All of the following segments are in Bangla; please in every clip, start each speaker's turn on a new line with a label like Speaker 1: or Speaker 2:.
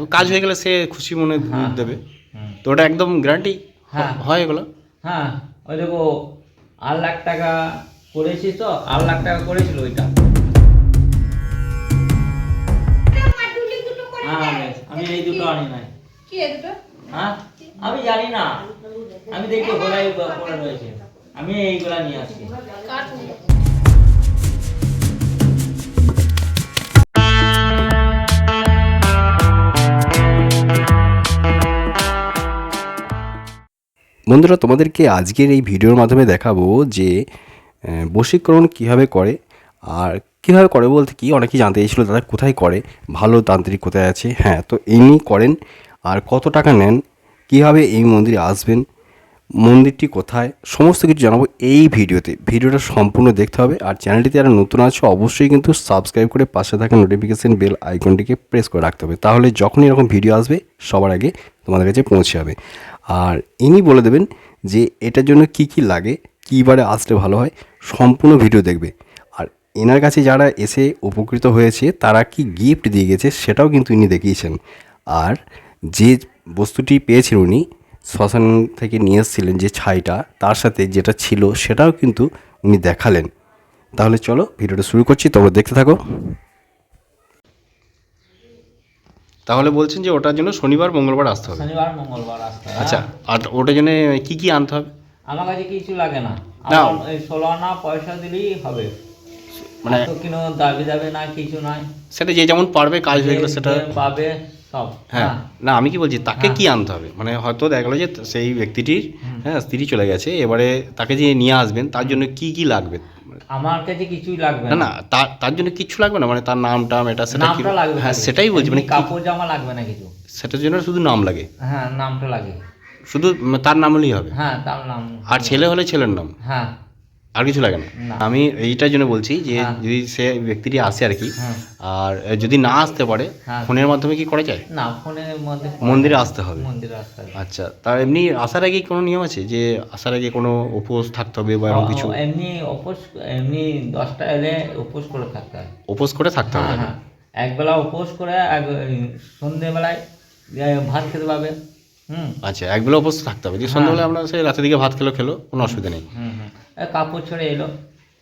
Speaker 1: তো কাজ হয়ে গেলে সে খুশি মনে দেবে। তো ওটা একদম গ্যারান্টি
Speaker 2: হ্যাঁ।
Speaker 1: হয় এগুলো।
Speaker 2: হ্যাঁ ওই দেখো আট লাখ টাকা করেছি তো আট লাখ টাকা করেছিল ওইটা। হ্যাঁ আমি এই দুটো আনি নাই।
Speaker 3: কি এ দুটো?
Speaker 2: হ্যাঁ আমি জানি না। আমি দেখি পড়ে রয়েছে। আমি এইগুলা নিয়ে আসছি।
Speaker 4: বন্ধুরা, তোমাদেরকে আজকের এই ভিডিওর মাধ্যমে দেখাবো যে বশীকরণ কীভাবে করে আর কীভাবে করে বলতে কি? অনেকেই জানতে চাইছিল দাদা, কোথায় করে? ভালো তান্ত্রিক কোথায় আছে? হ্যাঁ তো ইনি করেন। আর কত টাকা নেন? কীভাবে এই মন্দিরে আসবেন? মন্দিরটি কোথায়? সমস্ত কিছু জানাব এই ভিডিওতে। ভিডিওটা সম্পূর্ণ দেখতে হবে। আর চ্যানেলটিতে যারা নতুন আছে, অবশ্যই কিন্তু সাবস্ক্রাইব করে পাশে থাকা নোটিফিকেশান বেল আইকনটিকে প্রেস করে রাখতে হবে। তাহলে যখনই এরকম ভিডিও আসবে, সবার আগে তোমাদের কাছে পৌঁছে যাবে। আর ইনি বলে দেবেন যে এটার জন্য কি কি লাগে কীবারে আসলে ভালো হয়, সম্পূর্ণ ভিডিও দেখবে। আর এনার কাছে যারা এসে উপকৃত হয়েছে, তারা কি গিফট দিয়ে গেছে সেটাও কিন্তু ইনি দেখিয়েছেন। আর যে বস্তুটি পেয়েছেন উনি, শ্মশান থেকে নিয়ে এসেছিলেন যে ছাইটা, তার সাথে যেটা ছিল সেটাও কিন্তু উনি দেখালেন। তাহলে চলো, ভিডিওটা শুরু করছি, তোমরা দেখতে থাকো।
Speaker 1: তাহলে বলছেন যে ওটার জন্য শনিবার মঙ্গলবার আসতে হবে।
Speaker 2: শনিবার মঙ্গলবার আসতে হবে,
Speaker 1: আচ্ছা। আর ওটার জন্য কি কি আনতে হবে?
Speaker 2: আমার কাছে কিছু লাগে না। এই ষোলো আনা পয়সা দিলেই হবে।
Speaker 1: মানে
Speaker 2: তো কোনো দাবি দাবি না কিছু নাই।
Speaker 1: সেটা যে যেমন পারবে কাজ হয়ে গেলে সেটা
Speaker 2: পাবে সব
Speaker 1: হ্যাঁ। না। আমি কি বলছি তাকে
Speaker 2: হ্যাঁ।
Speaker 1: কি আনতে হবে? মানে হয়তো দেখা গেলো যে সেই ব্যক্তিটির হ্যাঁ স্ত্রী চলে গেছে এবারে তাকে যে নিয়ে আসবেন তার জন্য কি কি লাগবে?
Speaker 2: আমার কাছে কিছুই লাগবে
Speaker 1: না না তার তার জন্য কিচ্ছু লাগবে না মানে তার নাম টাম এটা সেটা কি
Speaker 2: লাগবে
Speaker 1: হ্যাঁ সেটাই বলছি মানে
Speaker 2: কাপড় জামা লাগবে না কিছু।
Speaker 1: সেটার জন্য শুধু নাম লাগে।
Speaker 2: হ্যাঁ নামটা লাগে।
Speaker 1: শুধু তার নাম হলেই হবে।
Speaker 2: হ্যাঁ তার নাম
Speaker 1: আর ছেলে হলে ছেলের নাম।
Speaker 2: হ্যাঁ।
Speaker 1: আর কিছু লাগে না। আমি এইটার জন্য বলছি যে
Speaker 2: হ্যাঁ।
Speaker 1: যদি সে ব্যক্তিটি আসে আর কি
Speaker 2: হ্যাঁ।
Speaker 1: আর যদি না আসতে পারে
Speaker 2: হ্যাঁ।
Speaker 1: ফোনের মাধ্যমে কি করা যায়?
Speaker 2: না ফোনের মধ্যে
Speaker 1: মন্দিরে আসতে হবে।
Speaker 2: মন্দিরে আসতে হবে।
Speaker 1: আচ্ছা তার এমনি আসার আগে কোনো নিয়ম আছে যে আসার আগে কোনো উপোস থাকতে হবে বা এরকম কিছু?
Speaker 2: এমনি উপোস এমনি দশটা এলে উপোস করে থাকতে হয়।
Speaker 1: উপোস করে থাকতে হবে।
Speaker 2: একবেলা উপোস করে এক সন্ধেবেলায় ভাত খেতে পাবে হুম।
Speaker 1: আচ্ছা একবেলা উপোস থাকতে হবে। যে সন্ধ্যাবেলা আমরা সেই রাতের দিকে ভাত খেলো খেলো কোনো অসুবিধা নেই।
Speaker 2: হুম হুম। এ, কাপড় ছেড়ে এলো।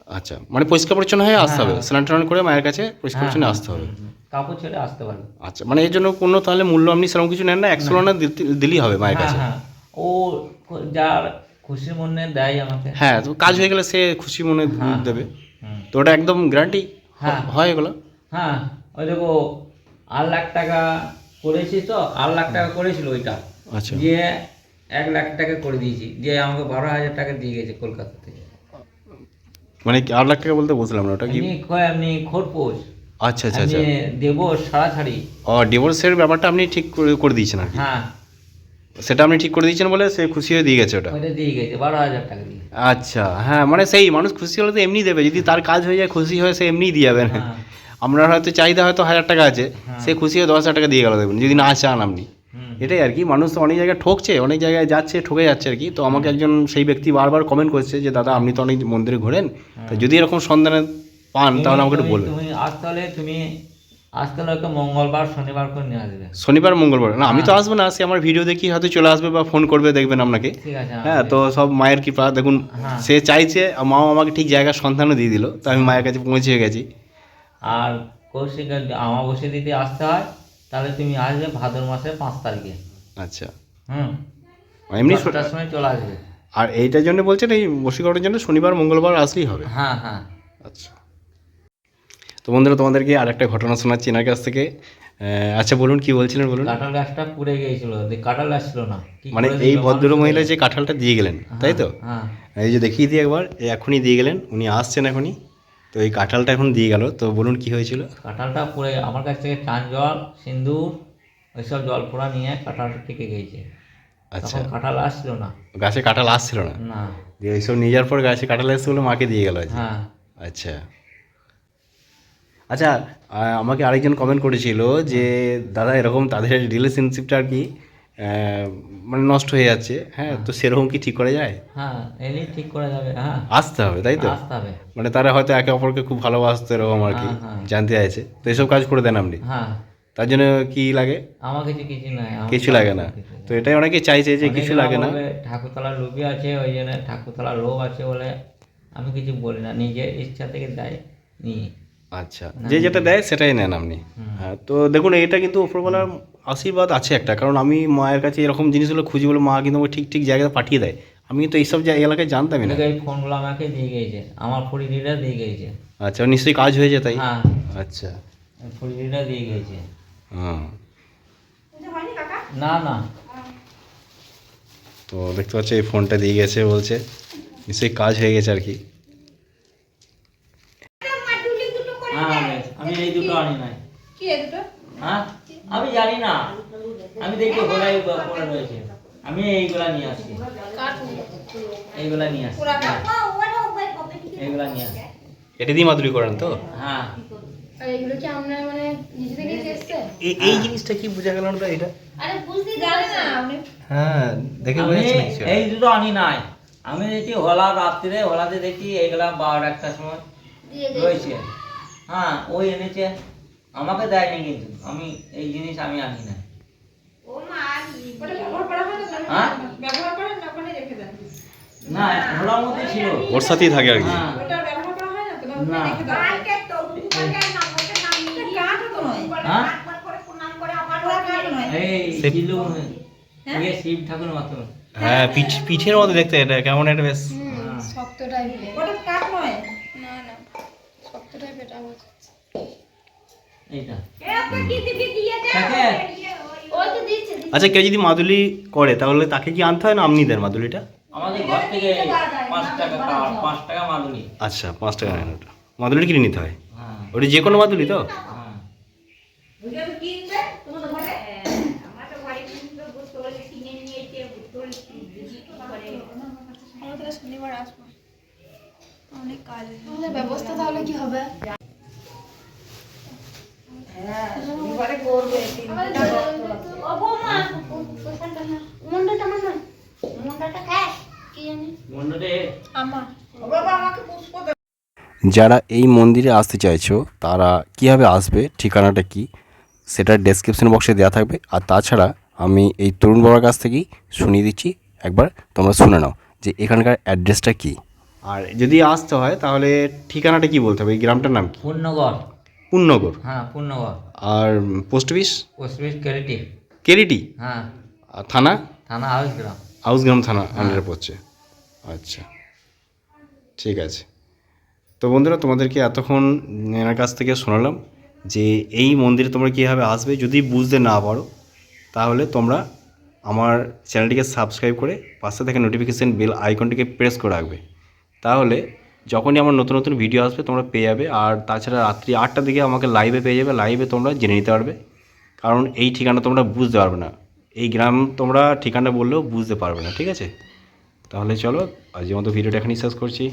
Speaker 1: আচ্ছা মানে পরিষ্কার পরিচ্ছন্ন হয়ে আসতে হবে।
Speaker 2: হ্যাঁ।
Speaker 1: স্নান টান করে মায়ের কাছে পরিষ্কার পরিচ্ছন্ন আসতে হবে।
Speaker 2: কাপড় ছেড়ে আসতে পারবে।
Speaker 1: আচ্ছা মানে এর জন্য কোনো তাহলে মূল্য আপনি সেরকম কিছু নেন না একশো দিতে- দিলেই হবে মায়ের
Speaker 2: হ্যাঁ
Speaker 1: কাছে।
Speaker 2: হ্যাঁ। ও যার খুশি মনে দেয় আমাকে।
Speaker 1: হ্যাঁ তো কাজ হয়ে গেলে সে খুশি মনে
Speaker 2: হ্যাঁ।
Speaker 1: দেবে। তো ওটা একদম গ্যারান্টি
Speaker 2: হ্যাঁ।
Speaker 1: হয় এগুলো?
Speaker 2: হ্যাঁ ওই দেখো আট লাখ টাকা করেছি তো আট লাখ টাকা করেছিল ওইটা।
Speaker 1: আচ্ছা।
Speaker 2: দিয়ে এক লাখ টাকা করে দিয়েছি। দিয়ে আমাকে বারো হাজার টাকা দিয়ে গেছে কলকাতা থেকে।
Speaker 1: মানে কি আট লাখ টাকা বলতে বুঝলাম না ওটা কি?
Speaker 2: এমনি খোরপোষ
Speaker 1: আচ্ছা আচ্ছা আচ্ছা।
Speaker 2: আমি দেবো ছাড়াছাড়ি
Speaker 1: ও ডিভোর্সের ব্যাপারটা আপনি ঠিক করে দিয়েছেন আর
Speaker 2: হ্যাঁ।
Speaker 1: সেটা আপনি ঠিক করে দিয়েছেন বলে সে খুশি হয়ে দিয়ে গেছে ওটা।
Speaker 2: দিয়ে গেছে বারো হাজার টাকা দিয়ে।
Speaker 1: আচ্ছা হ্যাঁ মানে সেই মানুষ খুশি হলে তো এমনি দেবে যদি তার কাজ হয়ে যায় খুশি হয়ে সে এমনিই দিয়ে যাবেন
Speaker 2: হ্যাঁ।
Speaker 1: আপনার হয়তো চাহিদা হয়তো হাজার টাকা আছে সে খুশি হয়ে দশ হাজার টাকা দিয়ে গেল দেখবেন যদি না চান আপনি। এটাই আর কি মানুষ তো অনেক জায়গায় ঠকছে অনেক জায়গায় যাচ্ছে ঠকে যাচ্ছে আর কি। তো আমাকে একজন সেই ব্যক্তি বারবার কমেন্ট করছে যে দাদা আপনি তো অনেক মন্দিরে ঘোরেন তো যদি এরকম সন্ধানে পান তাহলে আমাকে একটু বলবেন।
Speaker 2: তুমি আসতে হলে তুমি হলে ওকে মঙ্গলবার শনিবার করে নিয়ে আসবে।
Speaker 1: শনিবার মঙ্গলবার। না আমি তো আসব না সে আমার ভিডিও দেখি হয়তো চলে আসবে বা ফোন করবে দেখবেন আপনাকে। হ্যাঁ তো সব মায়ের কৃপা দেখুন
Speaker 2: হ্যাঁ।
Speaker 1: সে চাইছে মাও আমাকে ঠিক জায়গার সন্ধানও দিয়ে দিল তো আমি মায়ের কাছে পৌঁছে গেছি।
Speaker 2: আর কৌশিক আমাবস্যা দিতে আসতে হয় তাহলে তুমি আসবে ভাদ্র মাসের পাঁচ তারিখে।
Speaker 1: আচ্ছা।
Speaker 2: হুম।
Speaker 1: এমনি শ-
Speaker 2: দশটার সময় চলে আসবে।
Speaker 1: আর এইটার জন্য বলছেন এই বশীকরণের জন্য শনিবার মঙ্গলবার আসলেই হবে?
Speaker 2: হ্যাঁ হ্যাঁ।
Speaker 1: আচ্ছা। তো বন্ধুরা তোমাদেরকে আর একটা ঘটনা শোনাচ্ছি এনার কাছ থেকে। আচ্ছা বলুন কি বলছিলেন বলুন?
Speaker 2: কাঁঠাল গাছটা পুড়ে গিয়েছিল। কাঁঠাল আসছিল না।
Speaker 1: মানে এই ভদ্র মহিলা যে কাঁঠালটা দিয়ে গেলেন তাই তো?
Speaker 2: হ্যাঁ
Speaker 1: এই যে দেখিয়ে দিই একবার এখনই দিয়ে গেলেন উনি আসছেন এখনই। তো এই কাঁঠালটা এখন দিয়ে গেল তো বলুন কি হয়েছিল?
Speaker 2: কাঁঠালটা পুড়ে আমার কাছ থেকে চান জল সিন্দুর ওইসব জল পোড়া নিয়ে কাঁঠালটা টিকে গিয়েছে।
Speaker 1: আচ্ছা।
Speaker 2: কাঁঠাল আসছিল না।
Speaker 1: গাছে কাঁঠাল আসছিল না?
Speaker 2: না।
Speaker 1: দিয়ে এইসব নিয়ে যাওয়ার পর গাছে কাঁঠাল এসে বলে মাকে দিয়ে গেল
Speaker 2: হ্যাঁ।
Speaker 1: আচ্ছা। আচ্ছা আমাকে আরেকজন কমেন্ট করেছিল যে দাদা এরকম তাদের রিলেশনশিপটা আর কি মানে নষ্ট হয়ে যাচ্ছে হ্যাঁ তো সেরকম কি ঠিক করা যায়?
Speaker 2: হ্যাঁ এলেই ঠিক করা যাবে হ্যাঁ।
Speaker 1: আসতে হবে তাই তো?
Speaker 2: আসতে হবে।
Speaker 1: মানে তারা হয়তো একে অপরকে খুব ভালোবাসতো এরকম আর কি
Speaker 2: হ্যাঁ, হ্যাঁ।
Speaker 1: জানতে চাইছে। তো এসব কাজ করে দেন আপনি?
Speaker 2: হ্যাঁ।
Speaker 1: তার জন্য কি লাগে?
Speaker 2: আমার কিছু কিছু নাই
Speaker 1: কিছু লাগে না। তো এটাই অনেকে চাইছে যে কিছু লাগে না।
Speaker 2: বলবে, ঠাকুরতলার লোভই আছে ওই জন্য ঠাকুরতলার লোভ আছে বলে আমি কিছু বলি না নিজের ইচ্ছা থেকে দেয় নিয়ে
Speaker 1: আচ্ছা যে যেটা দেয় সেটাই নেন আপনি। হ্যাঁ তো দেখুন এটা কিন্তু উপরবেলার আশীর্বাদ আছে একটা কারণ আমি মায়ের কাছে এরকম জিনিসগুলো খুঁজি বলে মা কিন্তু আমাকে ঠিক ঠিক জায়গায় পাঠিয়ে দেয়। আমি তো এইসব জায়গা এলাকায় জানতামই না।
Speaker 2: এই ফোনগুলো আমাকে দিয়ে গিয়েছে আমার ফুড়িটা দিয়ে গিয়েছে।
Speaker 1: আচ্ছা নিশ্চয়ই কাজ হয়েছে তাই?
Speaker 2: হ্যাঁ।
Speaker 1: আচ্ছা।
Speaker 2: ফুড়িটা দিয়ে গিয়েছে।
Speaker 1: হ্যাঁ
Speaker 2: না না।
Speaker 1: তো দেখতে পাচ্ছি এই ফোনটা দিয়ে গেছে বলছে নিশ্চয়ই কাজ হয়ে গেছে আর কি
Speaker 2: হ্যাঁ বেশ, আমি এই দুটো আনি নাই।
Speaker 3: কি এ দুটো?
Speaker 2: হ্যাঁ? আমি জানি না। আমি দেখি ঘোড়াই পড়ে রয়েছে। আমি এইগুলা নিয়ে আসছি। এইগুলা নিয়ে আসছি। এইগুলা নিয়ে আসছি।
Speaker 1: এটা দিয়ে মাদুরি করেন তো?
Speaker 2: হ্যাঁ।
Speaker 3: আর এগুলো কি আপনার মানে নিজে থেকে
Speaker 1: এই এই জিনিসটা কি বোঝা গেল না এটা?
Speaker 3: আরে বুঝতে জানে না।
Speaker 1: হ্যাঁ দেখে
Speaker 2: আমি
Speaker 1: বোঝা যাচ্ছে
Speaker 2: এই দুটো আনি নাই। আমি দেখি হলা রাত্রিরে হলাতে দেখি এইগুলা বারোটা একটার সময় রয়েছে। হ্যাঁ ওই এনেছে। আমাকে দেয়নি কিন্তু। আমি এই জিনিস আমি আনি না।
Speaker 3: হয় না
Speaker 2: হ্যাঁ?
Speaker 3: না
Speaker 2: হোলার মধ্যে ছিল।
Speaker 1: ওর সাথেই থাকে আর কি।
Speaker 2: হ্যাঁ।
Speaker 3: হয় না
Speaker 2: হ্যাঁ?
Speaker 1: হ্যাঁ। পিঠ পিঠের মতো দেখতে এটা কেমন একটা বেশ।
Speaker 2: হ্যাঁ।
Speaker 3: শক্ত টাইপের ওটা কাঠ নয়? না না।
Speaker 2: এইটা।
Speaker 1: আচ্ছা কেউ যদি মাদুলি করে তাহলে তাকে কি আনতে হয় না আপনি দেন মাদুলিটা?
Speaker 2: আমাদের ঘর থেকে পাঁচ টাকা পাঁচ টাকা মাদুলি।
Speaker 1: আচ্ছা পাঁচ টাকা নেন ওটা। মাদুলি কিনে নিতে হয়?
Speaker 2: হ্যাঁ।
Speaker 1: ওটা যে কোনো মাদুলি তো?
Speaker 2: হ্যাঁ।
Speaker 3: শনিবার আসব। অনেক কাজ আমাদের ব্যবস্থা তাহলে কি হবে? আমার।
Speaker 4: যারা এই মন্দিরে আসতে চাইছো তারা কীভাবে আসবে ঠিকানাটা কি সেটা ডেসক্রিপশন বক্সে দেওয়া থাকবে। আর তাছাড়া আমি এই তরুণ বাবার কাছ থেকেই শুনিয়ে দিচ্ছি একবার তোমরা শুনে নাও যে এখানকার অ্যাড্রেসটা কী।
Speaker 1: আর যদি আসতে হয় তাহলে ঠিকানাটা কি বলতে হবে? এই গ্রামটার নাম কি?
Speaker 2: পূর্ণগড়
Speaker 1: পূর্ণগর
Speaker 2: হ্যাঁ পূর্ণগড়
Speaker 1: আর post office?
Speaker 2: Post office Keriti.
Speaker 1: Keriti?
Speaker 2: হ্যাঁ।
Speaker 1: আর থানা?
Speaker 2: থানা হাউস গ্রাম।
Speaker 1: হাউসগ্রাম থানা আন্ডারে পড়ছে। আচ্ছা। ঠিক আছে। তো বন্ধুরা তোমাদেরকে এতক্ষণ এনার কাছ থেকে শোনালাম যে এই মন্দিরে তোমরা কীভাবে আসবে যদি বুঝতে না পারো তাহলে তোমরা আমার চ্যানেলটিকে সাবস্ক্রাইব করে পাশে থেকে নোটিফিকেশান বেল আইকনটিকে প্রেস করে রাখবে। তাহলে যখনই আমার নতুন নতুন ভিডিও আসবে, তোমরা পেয়ে যাবে। আর তাছাড়া রাত্রি আটটার দিকে আমাকে লাইভে পেয়ে যাবে। লাইভে তোমরা জেনে নিতে পারবে। কারণ এই ঠিকানা তোমরা বুঝতে পারবে না। এই গ্রাম তোমরা ঠিকানা বললেও বুঝতে পারবে না, ঠিক আছে? তাহলে চলো, আজকের মতো ভিডিওটা এখানেই শেষ করছি।